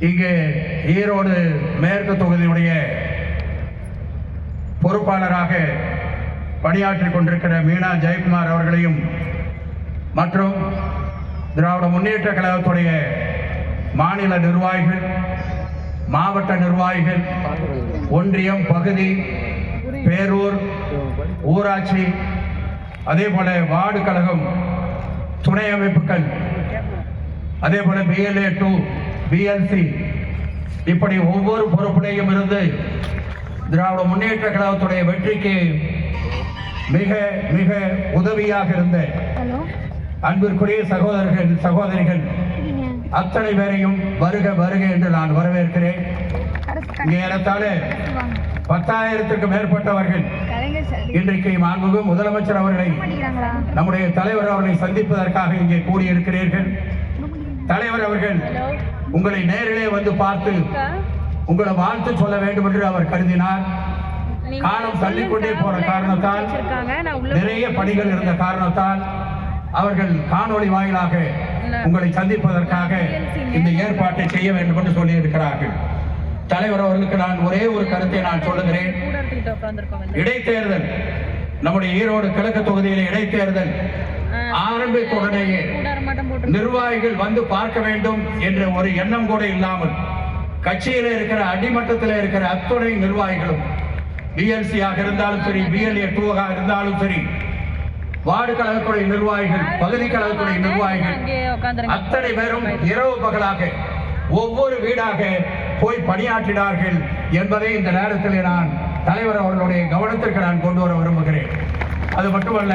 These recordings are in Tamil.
இங்கே ஈரோடு மேற்கு தொகுதியுடைய பொறுப்பாளராக பணியாற்றிக் கொண்டிருக்கிற மீனா ஜெயக்குமார் அவர்களையும் மற்றும் திராவிட முன்னேற்ற கழகத்துடைய மாநில நிர்வாகிகள் மாவட்ட நிர்வாகிகள் ஒன்றியம் பகுதி பேரூர் ஊராட்சி அதே போல வார்டு கழகம் துணை அமைப்புகள் அதே போல பிஎல்ஏ டூ பிஎல்சி இப்படி ஒவ்வொரு பொறுப்பிலையும் இருந்து திராவிட முன்னேற்ற கழகத்துடைய வெற்றிக்கு மிக மிக உதவியாக இருந்த அன்பிற்குரிய சகோதரர்கள் சகோதரிகள் அத்தனை பேரையும் வருக வருக என்று நான் வரவேற்கிறேன். இங்கே ஏறத்தாழ வாங்க. பத்தாயிரத்துக்கு மேற்பட்டவர்கள் இன்றைக்கு மாண்புமிகு முதலமைச்சர் அவர்களை நம்முடைய தலைவர் அவர்களை சந்திப்பதற்காக இங்கே கூடியிருக்கிறீர்கள். தலைவர் அவர்கள் உங்களை நேரிலே வந்து பார்த்து உங்களை வாழ்த்து சொல்ல வேண்டும் என்று அவர் கருதினார். காலம் தள்ளிக்கொண்டே போற காரணத்தால் நிறைய பணிகள் இருந்த காரணத்தால் அவர்கள் காணொளி வாயிலாக உங்களை சந்திப்பதற்காக இந்த ஏற்பாட்டை செய்ய வேண்டும் என்று சொல்லி இருக்கிறார்கள் தலைவர் அவர்களுக்கு நான் ஒரே ஒரு கருத்தை நான் சொல்லுகிறேன். இடைத்தேர்தல். நம்முடைய ஈரோடு கிழக்கு தொகுதியிலே இடைத்தேர்தல். ஆரம்பித்த உடனேயே நிர்வாகிகள் வந்து பார்க்க வேண்டும் என்ற ஒரு எண்ணம் கூட இல்லாமல் கட்சியில இருக்கிற அடிமட்டத்தில் இருக்கிற அத்துணை நிர்வாகிகளும் பிஎல்சி இருந்தாலும் சரி பிஎல்ஏ டூவாக இருந்தாலும் சரி வார்டு கழகத்துடைய நிர்வாகிகள் பகுதி கழகத்துடைய நிர்வாகிகள் அத்தனை பேரும் இரவு பகலாக ஒவ்வொரு வீடாக போய் பணியாற்றினார்கள் என்பதை இந்த நேரத்தில் நான் தலைவர் அவர்களுடைய கவனத்திற்கு நான் கொண்டு வர விரும்புகிறேன். அது மட்டுமல்ல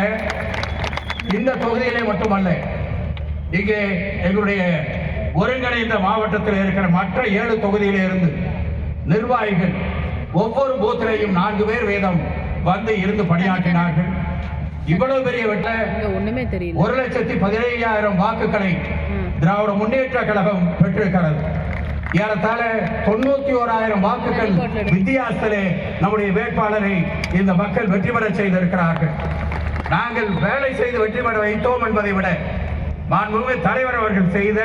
இந்த தொகுதியிலே மட்டுமல்ல இங்கே எங்களுடைய ஒருங்கிணைந்த மாவட்டத்தில் இருக்கிற மற்ற ஏழு தொகுதியிலே இருந்து நிர்வாகிகள் ஒவ்வொரு பூத்திலையும் நான்கு பேர் வீதம் வந்து இருந்து பணியாற்றினார்கள். இவ்வளவு பெரிய வெட்ட ஒண்ணுமே ஒரு லட்சத்தி பதினைஞ்சாயிரம் வாக்குகளை திராவிட முன்னேற்ற கழகம் பெற்றிருக்கிறது. ஏறத்தாழ தொண்ணூத்தி ஓராயிரம் வாக்குகள் வித்தியாசத்திலே நம்முடைய வேட்பாளரை இந்த மக்கள் வெற்றி பெற செய்திருக்கிறார்கள். நாங்கள் வேலை செய்து வெற்றி பெற வைத்தோம் என்பதை விட மாண்புமிகு தலைவர் அவர்கள் செய்த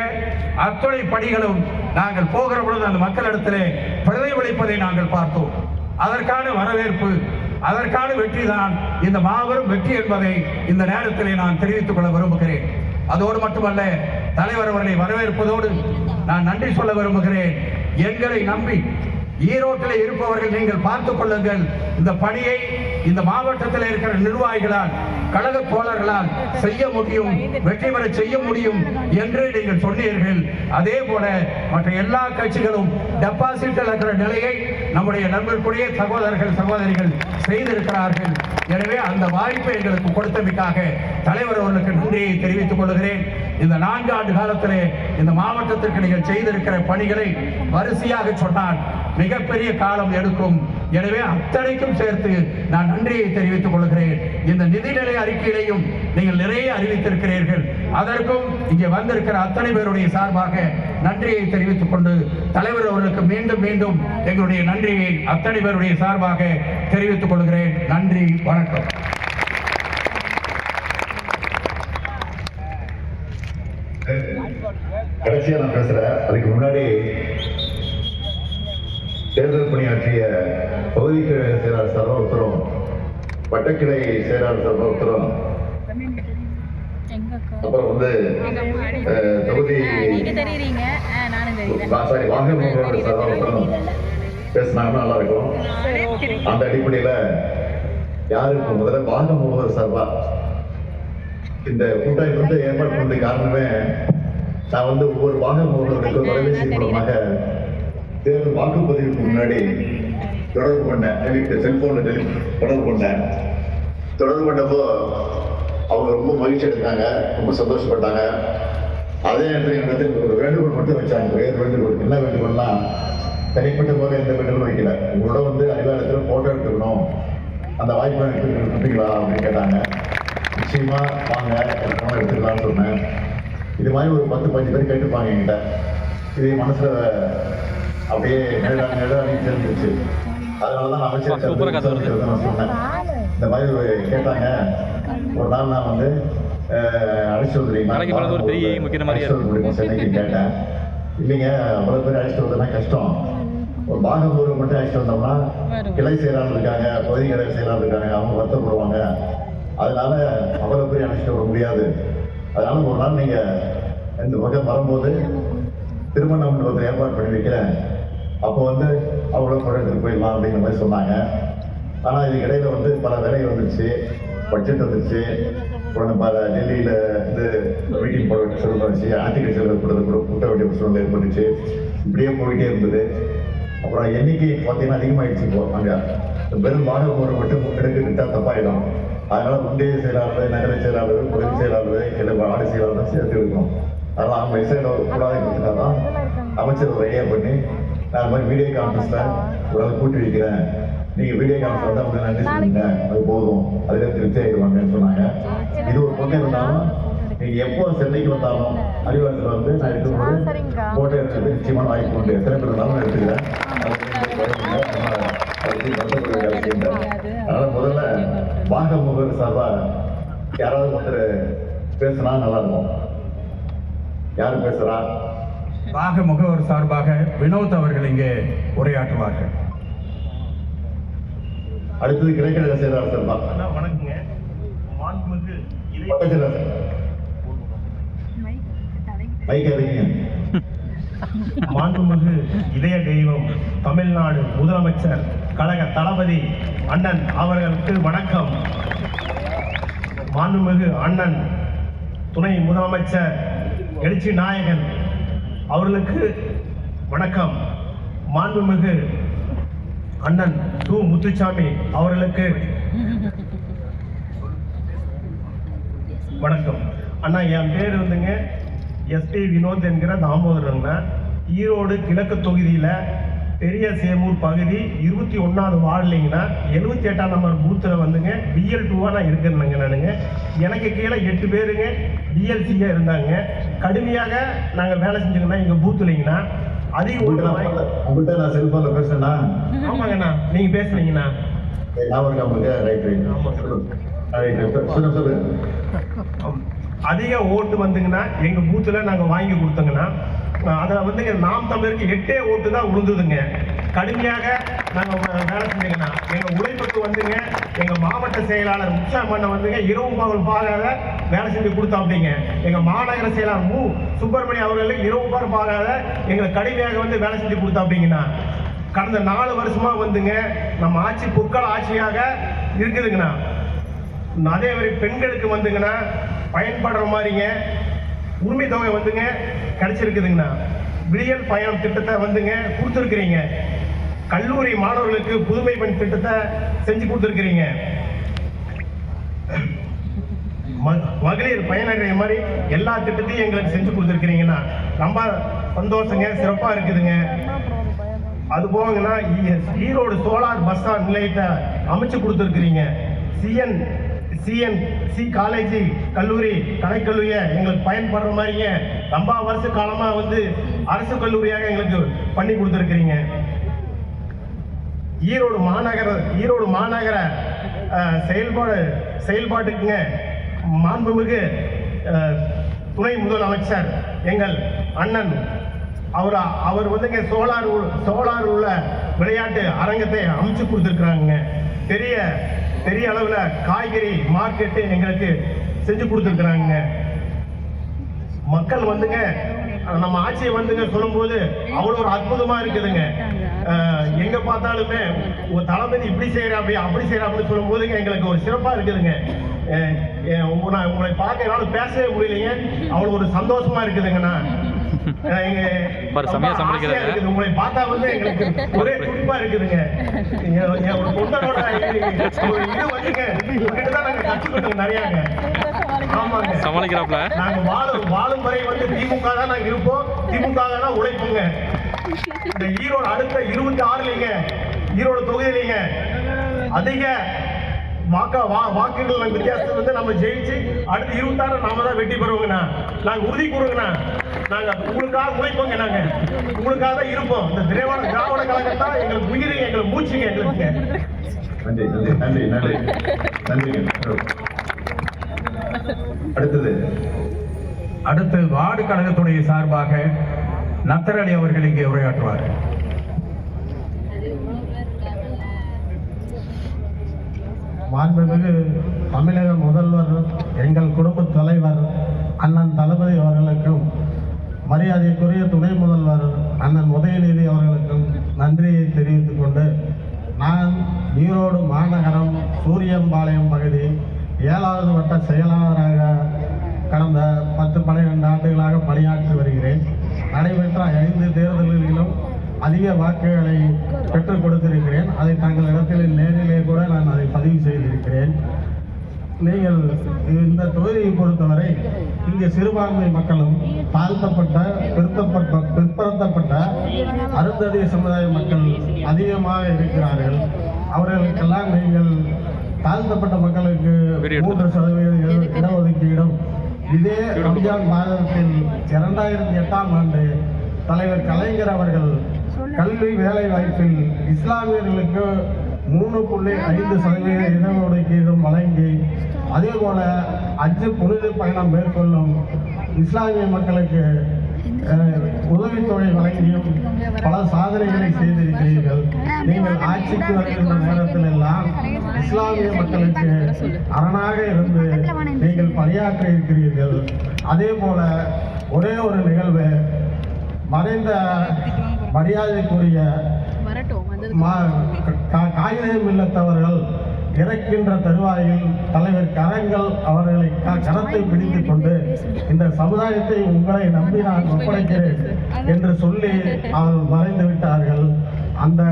அத்துணை பணிகளும் நாங்கள் போகிற பொழுது அந்த மக்களிடத்திலே பிரதிபலிப்பதை நாங்கள் பார்த்தோம். அதற்கான வரவேற்பு அதற்கான வெற்றி தான் இந்த மாபெரும் வெற்றி என்பதை இந்த நேரத்திலே நான் தெரிவித்துக் கொள்ள விரும்புகிறேன். அதோடு மட்டுமல்ல தலைவர் அவர்களை வரவேற்பதோடு நான் நன்றி சொல்ல விரும்புகிறேன். எங்களை நம்பி ஈரோட்டில் இருப்பவர்கள் நீங்கள் பார்த்துக் கொள்ளுங்கள். இந்த பணியை இந்த மாவட்டத்தில் இருக்கிற நிர்வாகிகளால் கழக தோழர்களால் செய்ய முடியும் வெற்றி பெற செய்ய முடியும் என்று நீங்கள் சொன்னீர்கள். அதே போல மற்ற எல்லா கட்சிகளும் டெபாசிட் இருக்கிற நிலையை நம்முடைய நண்பர்களுடைய சகோதரர்கள் சகோதரிகள் செய்திருக்கிறார்கள். எனவே அந்த வாய்ப்பை எங்களுக்கு கொடுத்தமைக்காக தலைவர் அவர்களுக்கு நன்றியை தெரிவித்துக் கொள்கிறேன். இந்த நான்கு ஆண்டு காலத்திலே இந்த மாவட்டத்திற்கு நீங்கள் செய்திருக்கிற பணிகளை வரிசையாக சொன்னால் மிகப்பெரிய காலம் எடுக்கும். எனவே அத்தனைக்கும் சேர்த்து நான் நன்றியை தெரிவித்துக் கொள்கிறேன். இந்த நிதிநிலை அறிக்கையிலையும் நீங்கள் நிறைய அறிவித்திருக்கிறீர்கள். அதற்கும் இங்கே வந்திருக்கிற அத்தனை பேருடைய சார்பாக நன்றியை தெரிவித்துக் கொண்டு தலைவர் அவர்களுக்கு மீண்டும் மீண்டும் எங்களுடைய நன்றியை அத்தனை பேருடைய சார்பாக தெரிவித்துக் கொள்கிறேன். நன்றி வணக்கம். கடைசியா நான் பேசுறேன். அதுக்கு முன்னாடி தேர்தல் பணியாற்றிய பகுதி கிளை செயலாளர் சார்பா ஒருத்தரும் வட்டக்கிளை செயலாளர் சார்பா ஒருத்தரும் அப்புறம் வந்து தொகுதி சாரி வாகன முகவர் சார்பா ஒருத்தரும் பேசினாங்கன்னா நல்லா இருக்கும் அந்த அடிப்படையில யாருக்கு முதல்ல வாகன முகவர் சார்பா இந்த கூட்டாய்ப்பு வந்து ஏற்பாடு பண்ணதுக்கு காரணமே நான் வந்து ஒவ்வொரு வாகன முகவர்களுக்கும் தொலைபேசி மூலமாக தேர்தல் வாக்குப்பதிவுக்கு முன்னாடி தொடர்பு பண்ணேன் எனக்கு செல்போன்ல டெலி தொடர்பு பண்ணேன் தொடர்பு பண்ணப்போ அவங்க ரொம்ப மகிழ்ச்சி எடுத்தாங்க ரொம்ப சந்தோஷப்பட்டாங்க. அதே நேரத்தில் எனக்கு ஒரு வேண்டுகோள் மட்டும் வச்சாங்க வேறு வேண்டுகோள் என்ன வேண்டுகோள்னா தனிப்பட்ட முறையில் எந்த வேண்டுகோளும் வைக்கல. உங்களோட வந்து அதிகாரத்தில் ஃபோட்டோ எடுத்துக்கணும். அந்த வாய்ப்பு எனக்கு கொடுப்பீங்களா அப்படின்னு கேட்டாங்க. நிச்சயமா வாங்க எடுக்கணும் எடுத்துக்கலாம்னு சொன்னேன். இது மாதிரி ஒரு பத்து பதினஞ்சு பேர் கேட்டுப்பாங்க என்கிட்ட. இது மனசில் அப்படியே நேரா நேரா தெரிஞ்சிருச்சு அதனால தான் அமைச்சர். நான் சொன்னேன். இந்த மாதிரி ஒரு கேட்டாங்க. ஒரு நாள் நான் வந்து அழைச்சிட்டு வந்து தெரியுமா? நாளைக்கு மேல ஒரு பெரிய? சென்னைக்கு கேட்டேன். இல்லைங்க அவ்வளோ பேர் அழைச்சிட்டு வந்தோம்னா கஷ்டம். ஒரு பாகம் ஊர் மட்டும் அழைச்சிட்டு வந்தோம்னா கிளை செயலாளர் இருக்காங்க பகுதி கிளை செயலாளர் இருக்காங்க அவங்க வருத்தப்படுவாங்க அதனால அவ்வளோ பேர் அழைச்சிட்டு வர முடியாது. அதனால ஒரு நாள் நீங்க இந்த பக்கம் வரும்போது திருமண மண்டபத்தில் ஏற்பாடு பண்ணி வைக்கிறேன் அப்போ வந்து அவ்வளோ குறைஞ்சிட்டு போயிடலாம் அப்படிங்கிற மாதிரி சொன்னாங்க. ஆனால் இதுக்கு இடையில வந்து பல வேலை வந்துருச்சு. பட்ஜெட் வந்துருச்சு. உடனே பல டெல்லியில் இது மீட்டிங் போட வேண்டிய சூழ்நிலை வந்துச்சு ஆர்டிகல் செலவு கொடுத்து கூட கூட்ட வேண்டிய சூழ்நிலை ஏற்பட்டுச்சு. இப்படியே போயிட்டே இருந்தது. அப்புறம் எண்ணிக்கை பார்த்தீங்கன்னா அதிகமாகிடுச்சு இப்போ அங்கே. வாடகை ஊரை மட்டும் எடுக்கிட்டா தப்பாயிடும். அதனால முந்தைய செயலாளர் நகர செயலாளர் பகுதி செயலாளர் இல்லை வார்டு செயலாளர் சேர்த்து இருக்கணும் அதெல்லாம் அவங்க இசையில் கூடாது தான் அமைச்சர் ஒரு ஐடியா பண்ணி நான் மாதிரி வீடியோ கான்ஃபரன்ஸில் ஆள் கூட்டி வைக்கிறேன். நீங்கள் வீடியோ கான்ஃபரன்ஸ் அவங்க நன்றி சொல்லுங்க. அது போதும். அதில் திருப்தி ஆகிடுவாங்கன்னு சொன்னாங்க. இது ஒரு பக்கம் இருந்தாலும் நீங்கள் எப்போ சென்னைக்கு வந்தாலும் அறிவாளத்தில் வந்து நான் இருக்கும்போது ஃபோட்டோ எடுக்கிறது நிச்சயமான வாய்ப்பு உண்டு எத்தனை பேர் இருந்தாலும் நான் எடுத்துக்கிறேன். அதனால முதல்ல வாங்க முகவர் சார்பாக யாராவது ஒருத்தர் பேசினா நல்லா இருக்கும். யார் பேசுறா? பாக முகவர் சார்பாக வினோத் அவர்கள் இங்கே உரையாற்றுவார்கள். அடுத்தது கிளைக்கழக செயலாளர் சார் வணக்கங்க. மாண்புமிகு மாண்புமிகு இதய தெய்வம் தமிழ்நாடு முதலமைச்சர் கழக தளபதி அண்ணன் அவர்களுக்கு வணக்கம். மாண்புமிகு அண்ணன் துணை முதலமைச்சர் எழுச்சி நாயகன் அவர்களுக்கு வணக்கம். மாண்புமிகு அண்ணன் து முத்துச்சாமி அவர்களுக்கு வணக்கம். அண்ணா என் பேர் வந்துங்க எஸ்பி வினோத் என்கிற தாமோதரன் ஈரோடு கிழக்கு தொகுதியில் பெரிய சேமூர் பகுதி இருபத்தி ஒன்றாவது வார்டுலிங்கன்னா எழுபத்தி எட்டாம் நம்பர் பூத்தில் வந்துங்க. பிஎல் டூவாக நான் இருக்கிறேனுங்க நானுங்க. எனக்கு கீழே எட்டு பேருங்க. பிஎல்சியாக இருந்தாங்க. கடுமையாக நாங்கள் வேலை செஞ்சுங்கன்னா எங்கள் பூத்துலிங்கன்னா அதிக உங்கள்கிட்ட நான் செல்போனில் பேசுனேன்னா ஆமாங்கண்ணா. நீங்கள் பேசுனீங்கண்ணா. ஞாபகம் இருக்கா உங்களுக்கு ரைட் ரைட் ஆமா. ரைட் சொல்லு சொல்லு. அதிக ஓட்டு வந்துங்கன்னா எங்க பூத்துல நாங்க வாங்கி கொடுத்தோங்கன்னா அஹ் அதில் வந்துங்க நாம் தமிழருக்கு எட்டே ஓட்டு தான் விழுந்ததுங்க கடுமையாக நாங்கள் வேலை செஞ்சீங்கன்னா எங்கள் உழைப்புக்கு வந்துங்க எங்கள் மாவட்ட செயலாளர் முச்சாமண்ண வந்துங்க இரவு பகல் பாகாத வேலை செஞ்சு கொடுத்தா அப்படிங்க எங்கள் மாநகர செயலாளர் மு. சுப்பிரமணியம் அவர்களுக்கு இரவு பகல் பாகாத எங்களை கடுமையாக வந்து வேலை செஞ்சு கொடுத்தா அப்படிங்கன்னா கடந்த நாலு வருஷமா வந்துங்க நம்ம ஆட்சி பொற்கால ஆட்சியாக இருக்குதுங்கண்ணா. அதே மாதிரி பெண்களுக்கு வந்துங்கன்னா பயன்படுற மாதிரிங்க உரிமை தொகை வந்துங்க கிடைச்சிருக்குதுங்கண்ணா. விடியல் பயணம் திட்டத்தை வந்துங்க கொடுத்துருக்குறீங்க. கல்லூரி மாணவர்களுக்கு புதுமை பெண் திட்டத்தை செஞ்சு கொடுத்துருக்குறீங்க. மகளிர் பயனடைய மாதிரி எல்லா திட்டத்தையும் எங்களுக்கு செஞ்சு கொடுத்துருக்குறீங்கண்ணா. ரொம்ப சந்தோஷங்க சிறப்பாக இருக்குதுங்க. அது போகங்கன்னா ஈரோடு சோலார் பஸ் ஸ்டாண்ட் நிலையத்தை அமைச்சு கொடுத்துருக்குறீங்க. சிஎன் சிஎன் சி காலேஜ் கல்லூரி கலைக்கல்லூரியை எங்களுக்கு பயன்படுற மாதிரிங்க. ரொம்ப வருஷ காலமாக வந்து அரசு கல்லூரியாக எங்களுக்கு பண்ணி கொடுத்துருக்குறீங்க. ஈரோடு மாநகர ஈரோடு மாநகர செயல்பாடு செயல்பாட்டுக்குங்க. மாண்புமிகு துணை முதலமைச்சர் எங்கள் அண்ணன். அவர் அவர் வந்துங்க சோலார் உ- சோலார் உள்ள விளையாட்டு அரங்கத்தை அமைச்சு கொடுத்துருக்குறாங்க பெரிய பெரிய அளவில் காய்கறி மார்க்கெட்டு எங்களுக்கு செஞ்சு கொடுத்துருக்குறாங்க. மக்கள் வந்துங்க நம்ம ஆட்சியை வந்துங்க சொல்லும்போது அவ்வளோ ஒரு அற்புதமா இருக்குதுங்க. எங்க பார்த்தாலுமே உங்க தளபதி இப்படி செய்யறாப்படி அப்படி செய்யறாப்படி சொல்லும் போதுங்க எங்களுக்கு ஒரு சிறப்பா இருக்குதுங்க. நான் உங்களை பார்க்க என்னால பேசவே முடியலைங்க. அவ்வளோ ஒரு சந்தோஷமா இருக்குதுங்கண்ணா. உங்களை பார்த்தா வந்து எங்களுக்கு ஒரே துடிப்பா இருக்குதுங்க. ஒரு ஒரு இது வந்துங்க உங்ககிட்ட தான் நாங்க கற்றுக்கிட்டோம் நிறையாங்க. ஆமாங்க. சமாளிக்கிறாப்ல? நாங்க வாழும் வாழும் வரை வந்து திமுக தான் நாங்க இருப்போம். திமுக தான் உழைப்போங்க. இந்த ஈரோடு அடுத்த இருபத்தி ஆறுலீங்க. ஈரோடு தொகுதியிலீங்க. அதிக வாக்கா வா வாக்குகள் வித்தியாசத்துல வந்து நம்ம ஜெயிச்சு அடுத்து இருபத்தாறு நாம தான் வெற்றி பெறுவோங்கண்ணா. நாங்க உறுதி கூறுங்கண்ணா. நாங்க உங்களுக்காக உழைப்போங்க நாங்க. உங்களுக்காக தான் இருப்போம். இந்த திராவிட திராவிட கழகம் தான் எங்களுக்கு உயிர் எங்களுக்கு மூச்சுங்க எங்களுக்கு. நன்றி நன்றி நன்றி நன்றி. நன்றிங்க அடுத்தது. அடுத்து வார்டு கழகத்துடைய சார்பாக நத்தர் அலி அவர்கள் இங்கே உரையாற்றுவார். மாண்புமிகு தமிழக முதல்வர் எங்கள் குடும்ப தலைவர் அண்ணன் தளபதி அவர்களுக்கும் மரியாதைக்குரிய துணை முதல்வர் அண்ணன் உதயநிதி அவர்களுக்கும் நன்றியை தெரிவித்துக் கொண்டு நான் ஈரோடு மாநகரம் சூரியம்பாளையம் பகுதி ஏழாவது வட்ட செயலாளராக கடந்த பத்து பன்னிரெண்டு ஆண்டுகளாக பணியாற்றி வருகிறேன். நடைபெற்ற ஐந்து தேர்தல்களிலும் அதிக வாக்குகளை பெற்றுக் கொடுத்திருக்கிறேன். அதை தங்களிடத்தில் நேரிலே கூட நான் அதை பதிவு செய்திருக்கிறேன். நீங்கள் இந்த தொகுதியை பொறுத்தவரை இங்கே சிறுபான்மை மக்களும் தாழ்த்தப்பட்ட பிற்பட்ட பிற்படுத்தப்பட்ட அருந்ததிய சமுதாய மக்கள் அதிகமாக இருக்கிறார்கள். அவர்களுக்கெல்லாம் நீங்கள் தாழ்த்தப்பட்ட மக்களுக்கு மூன்று சதவீத இட- இடஒதுக்கீடும். இதே ரம்ஜான் மாதத்தில் இரண்டாயிரத்தி எட்டாம் ஆண்டு தலைவர் கலைஞர் அவர்கள் கல்வி வேலை வாய்ப்பில் இஸ்லாமியர்களுக்கு மூணு புள்ளி ஐந்து சதவீத இடஒதுக்கீடும் வழங்கி அதே போல அஞ்சு புனித பயணம் மேற்கொள்ளும் இஸ்லாமிய மக்களுக்கு உதவித்தொகை வழங்கியும் பல சாதனைகளை செய்திருக்கிறீர்கள். நீங்கள் ஆட்சிக்கு வருகின்ற நேரத்தில் எல்லாம் இஸ்லாமிய மக்களுக்கு அரணாக இருந்து நீங்கள் பணியாற்றி இருக்கிறீர்கள் அதே போல ஒரே ஒரு நிகழ்வு மறைந்த மரியாதைக்குரிய வரட்டும் வந்தது மா- கா- காகிதம் இல்லத்தவர்கள் இறக்கின்ற தருவாயில் தலைவர் கரங்கள் அவர்களை க- கரத்தை பிடித்துக் கொண்டு இந்த சமுதாயத்தை உங்களை நம்பி நான் ஒப்படைக்கிறேன் என்று சொல்லி அவர்கள் மறைந்து விட்டார்கள். அந்த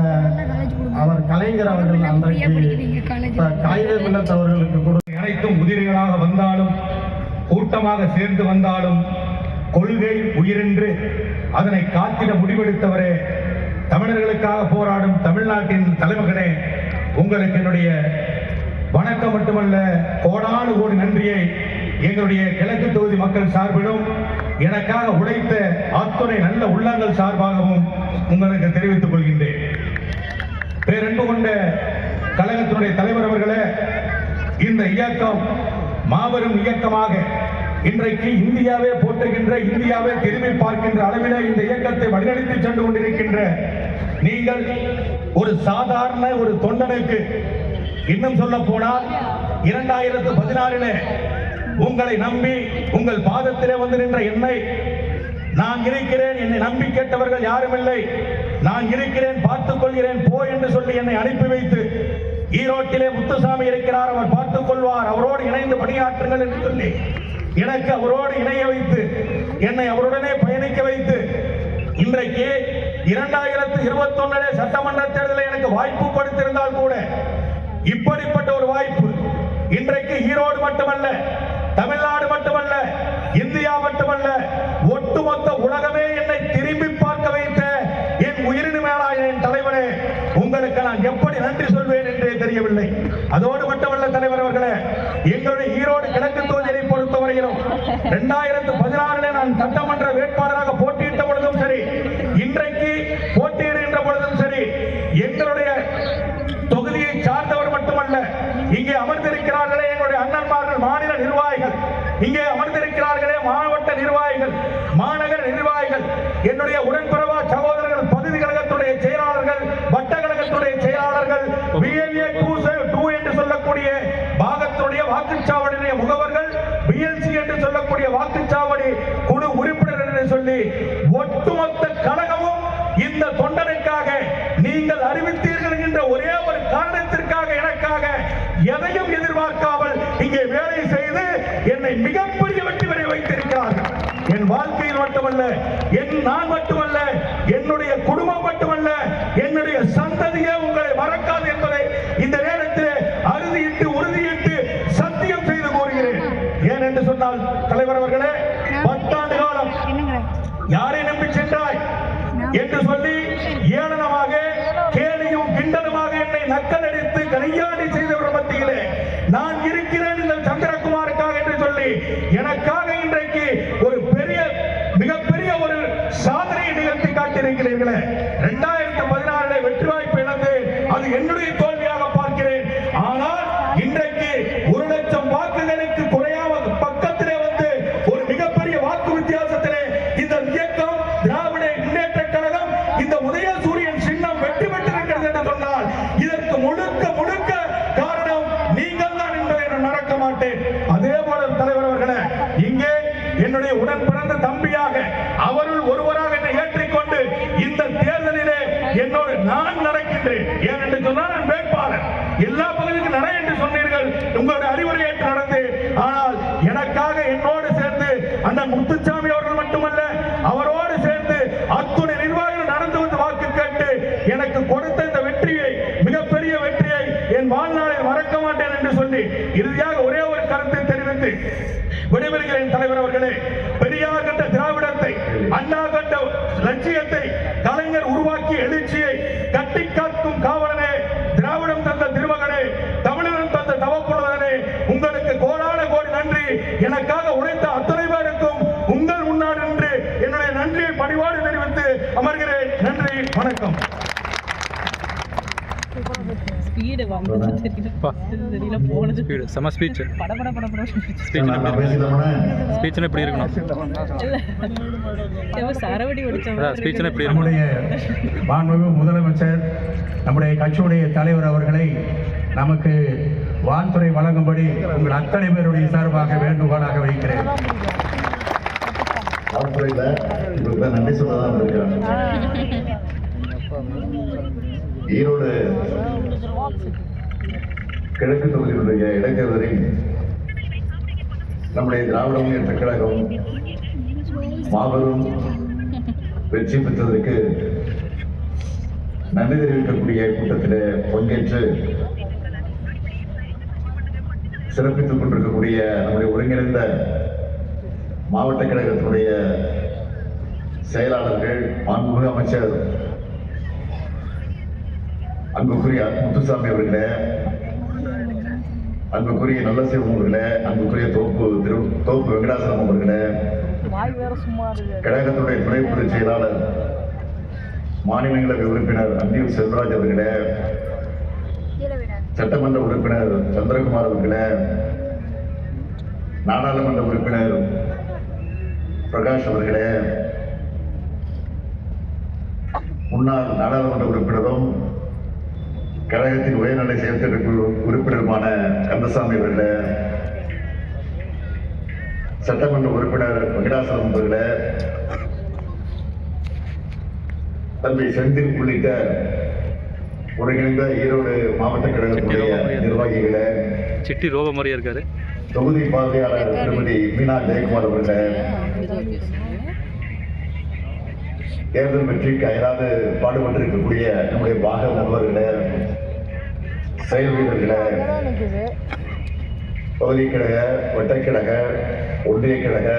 அவர் கலைஞர் அவர்கள் அன்றைக்கு காகிதம் இல்லத்தவர்களுக்கு கொடு அனைத்தும் உதிரிகளாக வந்தாலும் கூட்டமாக சேர்ந்து வந்தாலும் கொள்கை உயிரென்று அதனை காத்திட முடிவெடுத்தவரே தமிழர்களுக்காக போராடும் தமிழ்நாட்டின் தலைமகனே உங்களுக்கு என்னுடைய வணக்கம் மட்டுமல்ல கோடானு கோடி நன்றியை எங்களுடைய கிழக்கு தொகுதி மக்கள் சார்பிலும் எனக்காக உழைத்த அத்துணை நல்ல உள்ளங்கள் சார்பாகவும் உங்களுக்கு தெரிவித்துக் கொள்கின்றேன். பேரன்பு கொண்ட கழகத்தினுடைய தலைவர் அவர்களே இந்த இயக்கம் மாபெரும் இயக்கமாக இன்றைக்கு இந்தியாவே போற்றுகின்ற இந்தியாவே திரும்பி பார்க்கின்ற அளவிலே இந்த இயக்கத்தை வழிநடத்தி சென்று கொண்டிருக்கின்ற நீங்கள் ஒரு சாதாரண ஒரு தொண்டனுக்கு இன்னும் சொல்ல போனால் இரண்டாயிரத்து பதினாறிலே உங்களை நம்பி உங்கள் பாதத்திலே வந்து நின்ற என்னை நான் இருக்கிறேன் என்னை நம்பி கேட்டவர்கள் யாரும் இல்லை. நான் இருக்கிறேன் பார்த்துக் கொள்கிறேன் போ என்று சொல்லி என்னை அனுப்பி வைத்து ஈரோட்டிலே முத்துசாமி இருக்கிறார் அவர் பார்த்துக் கொள்வார் அவரோடு இணைந்து பணியாற்றுங்கள் என்று சொல்லி எனக்கு அவரோடு இணைய வைத்து என்னை அவருடனே பயணிக்க வைத்து இன்றைக்கு இரண்டாயிரத்து இருபத்தி ஒன்னிலே சட்டமன்ற தேர்தலில் எனக்கு வாய்ப்பு கொடுத்திருந்தால் கூட இப்படிப்பட்ட ஒரு வாய்ப்பு இன்றைக்கு ஈரோடு மட்டுமல்ல தமிழ்நாடு மட்டுமல்ல இந்தியா மட்டுமல்ல ஒட்டுமொத்த உலகமே என்னை திரும்பி பார்க்க வைத்த என் உயிரினு மேலாய என் தலைவரே உங்களுக்கு நான் எப்படி நன்றி சொல்வேன் என்றே தெரியவில்லை அதோடு மட்டுமல்ல தலைவர் அவர்களே எங்களுடைய ஈரோடு கிழக்கு தொகுதியை பொறுத்தவரையிலும் இரண்டாயிரத்து பதினாறிலே நான் சட்டமன்ற வேட்பாளராக போட்டியிட்ட பொழுதும் சரி இன்றைக்கு போட்டியிடுகின்ற பொழுதும் சரி எங்களுடைய தொகுதியை சார்ந்தவர் மட்டுமல்ல இங்கே அமர்ந்திருக்கிறார்களே எங்களுடைய அண்ணன்மார்கள் மாநில நிர்வாகிகள் இங்கே அமர்ந்திருக்கிறார்களே மாவட்ட நிர்வாகிகள் மாநகர நிர்வாகிகள் என்னுடைய உடன்பிறவா சகோதரர்கள் பகுதி கழகத்துடைய செயலாளர்கள் வட்ட கழகத்துடைய செயலாளர்கள் பிஎல்ஏ டூ என்று சொல்லக்கூடிய பாகத்துடைய வாக்குச்சாவடியுடைய முகவர்கள் பிஎல்சி என்று சொல்லக்கூடிய வாக்குச்சாவடி குழு உறுப்பினர் என்று சொல்லி ஒட்டுமொத்த கழகமும் இந்த தொண்டனுக்காக நீங்கள் அறிவித்தீர்கள் என்ற ஒரே ஒரு காரணத்திற்காக எனக்காக எதையும் எதிர்பார்க்காமல் இங்கே வேலை செய்து என்னை மிகப்பெரிய என் வாழ்க்கையில் மட்டுமல்ல என் நான் மட்டுமல்ல என்னுடைய குடும்பம் மட்டுமல்ல என்னுடைய சந்ததியே உங்களை மறக்காது என்பதை இந்த நேரத்தில் அறுதியிட்டு உறுதியிட்டு சத்தியம் செய்து கூறுகிறேன். ஏன் என்று சொன்னால் தலைவர் அவர்களே பத்தாண்டு காலம் யாரை நம்பி சென்றாய் என்று சொல்லி ஏளனமாக கேலியும் கிண்டலுமாக என்னை நக்கலடித்து கனியாடி செய்தவர் மத்தியிலே நான் இருக்கிறேன் இந்த சந்திரகுமாருக்காக என்று சொல்லி எனக்காக இன்றைக்கு ஒரு பெரிய மிகப்பெரிய ஒரு சாதனையை நிகழ்த்தி காட்டியிருக்கிறீர்களே இரண்டாயிரத்தி பதினாறில் வெற்றி வாய்ப்பு இழந்து அது என்னுடைய தோல்வியாக பார்க்கிறேன் ஆனால் இன்றைக்கு ஒரு லட்சம் வாக்குகளுக்கு குறையாம பக்கத்திலே வந்து ஒரு மிகப்பெரிய வாக்கு வித்தியாசத்திலே இந்த இயக்கம் திராவிட முழுக்க முழுக்க காரணம் நீங்கள் தான் என்பதை நான் மறக்க மாட்டேன் அதே போல தலைவர் அவர்களே இங்கே என்னுடைய உடன் பிறந்த தம்பியாக அவருள் ஒருவராக என்னை ஏற்றிக்கொண்டு இந்த தேர்தலிலே என்னோடு நான் நடக்கின்றேன் ஏனென்று சொன்னால் வேட்பாளர். எல்லா பகுதிக்கும் நிறைய என்று சொன்னீர்கள். உங்களுடைய அறிவுரை ஏற்று நடந்து ஆனால் எனக்காக என்னோடு சேர்ந்து அண்ணன் முத்துச்சாமி அவர்கள் மட்டுமல்ல அவரோடு சேர்ந்து அத்துணை நிர்வாகிகள் நடந்து வந்து வாக்கு கேட்டு எனக்கு கொடுத்த இந்த வெற்றியை மிகப்பெரிய வெற்றியை என் வாழ்நாளில் மறக்க மாட்டேன் என்று சொல்லி இறுதியாக ஒரே ஒரு கருத்தை தெரிவித்து விடைபெறுகிறேன் தலைவர் அவர்களே. பெரியார் கண்ட திராவிடத்தை அண்ணா கண்ட லட்சியத்தை கலைஞர் உருவாக்கிய எழுச்சியை கட்டி காக்கும் காவலனே திராவிடம் தந்த திருமகனே தமிழகம் தந்த தவப்புலவனே உங்களுக்கு கோடான கோடி நன்றி எனக்காக உழைத்த அத்தனை பேருக்கும் உங்கள் முன்னாடி நின்று என்னுடைய நன்றியை பணிவாடு தெரிவித்து அமர்கிறேன் நன்றி வணக்கம். ஸ்பீடு வந்து தெரியல தெரியல போனது. ஸ்பீடு செம்ம ஸ்பீச் பட பட பட பட ஸ்பீச் நான் பேசிட்டோம்னா ஸ்பீச்னா இப்படி இருக்கணும்? சரவடி இப்படி இருக்கணும் நம்முடைய மாண்புமிகு முதலமைச்சர் நம்முடைய கட்சியுடைய தலைவர் அவர்களை நமக்கு வாழ்த்துறை வழங்கும்படி உங்கள் அத்தனை பேருடைய சார்பாக வேண்டுகோளாக வைக்கிறேன். தான் நன்றி சொல்லதான் ஈரோடு கிழக்கு தொகுதியினுடைய இடைத்தேர்தலில் நம்முடைய திராவிட முன்னேற்ற கழகம் மாபெரும் வெற்றி பெற்றதற்கு நன்றி தெரிவிக்கக்கூடிய கூட்டத்திலே பங்கேற்று சிறப்பித்துக் கொண்டிருக்கக்கூடிய நம்முடைய ஒருங்கிணைந்த மாவட்ட கழகத்தினுடைய செயலாளர்கள் மாண்புமிகு அமைச்சர் அன்புக்குரிய முத்துசாமி அவர்களே அன்புக்குரிய நல்லசிவம் அவர்களே அன்புக்குரிய தோப்பு திரு தோப்பு வெங்கடாசலம் அவர்களே கழகத்துடைய துணை பொதுச் செயலாளர் மாநிலங்களவை உறுப்பினர் அந்தியூர் செல்வராஜ் அவர்களே சட்டமன்ற உறுப்பினர் சந்திரகுமார் அவர்களே நாடாளுமன்ற உறுப்பினர் பிரகாஷ் அவர்களே முன்னாள் நாடாளுமன்ற உறுப்பினரும் கழகத்தின் உயர்நிலை செயற்திட்ட குழு உறுப்பினருமான கந்தசாமி அவர்களே சட்டமன்ற உறுப்பினர் வெங்கடாசலம் அவர்களே தம்பி செந்தில் உள்ளிட்ட ஒருங்கிணைந்த ஈரோடு மாவட்ட கழகத்துடைய நிர்வாகிகளே சிட்டி ரோபோ மாதிரியே இருக்காரு. தொகுதி பார்வையாளர் திருமதி மீனா ஜெயக்குமார் அவர்களே தேர்தல் வெற்றிக்கு அயராது பாடுபட்டிருக்கக்கூடிய நம்முடைய பாக முகவர்களே செயல் வீரர்களே பகுதி கழக வட்டக்கழக ஒன்றிய கழக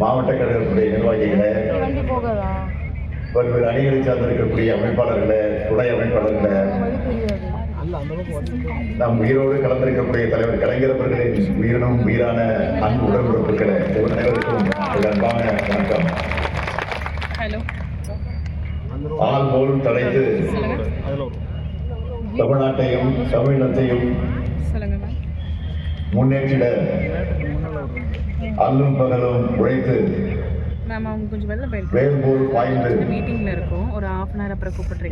மாவட்ட கழகத்துடைய நிர்வாகிகளே பல்வேறு அணிகளை சார்ந்திருக்கக்கூடிய அமைப்பாளர்களே துணை அமைப்பாளர்களே நம் உயிரோடு கலந்திருக்கக்கூடிய தலைவர் கலைஞர் அவர்களின் உயிரினும் உயிரான அன்பு உடன்பிறப்புகளே அனைவருக்கும் அன்பான வணக்கம். ஆள் போலும் தலைத்து தமிழ்நாட்டையும் தமிழினத்தையும் முன்னேற்றிட அல்லும் பகலும் உழைத்து மேம் அவங்க கொஞ்சம் வெளில போயிருக்கு வேல் போல் பாய்ந்து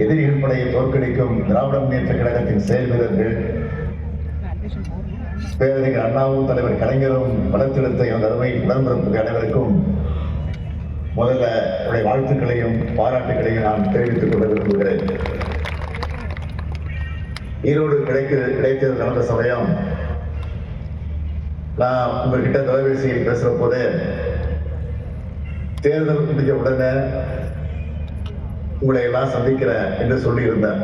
எதிரிகள் படையை தோற்கடிக்கும் திராவிட முன்னேற்ற கழகத்தின் செயல் வீரர்கள். பேரறிஞர் அண்ணாவும் தலைவர் கலைஞரும் வளர்த்தெடுத்த என் அருமை உடன்பிறப்பு அனைவருக்கும் முதல்ல வாழ்த்துக்களையும் பாராட்டுகளையும் நான் தெரிவித்துக் கொள்ள விரும்புகிறேன். ஈரோடு கிடைக்கிறது கிடைத்தது நடந்த சமயம் நான் உங்ககிட்ட தொலைபேசியில் பேசுற போது தேர்தல் முடிஞ்ச உடனே உங்களை எல்லாம் சந்திக்கிறேன் என்று சொல்லியிருந்தேன்.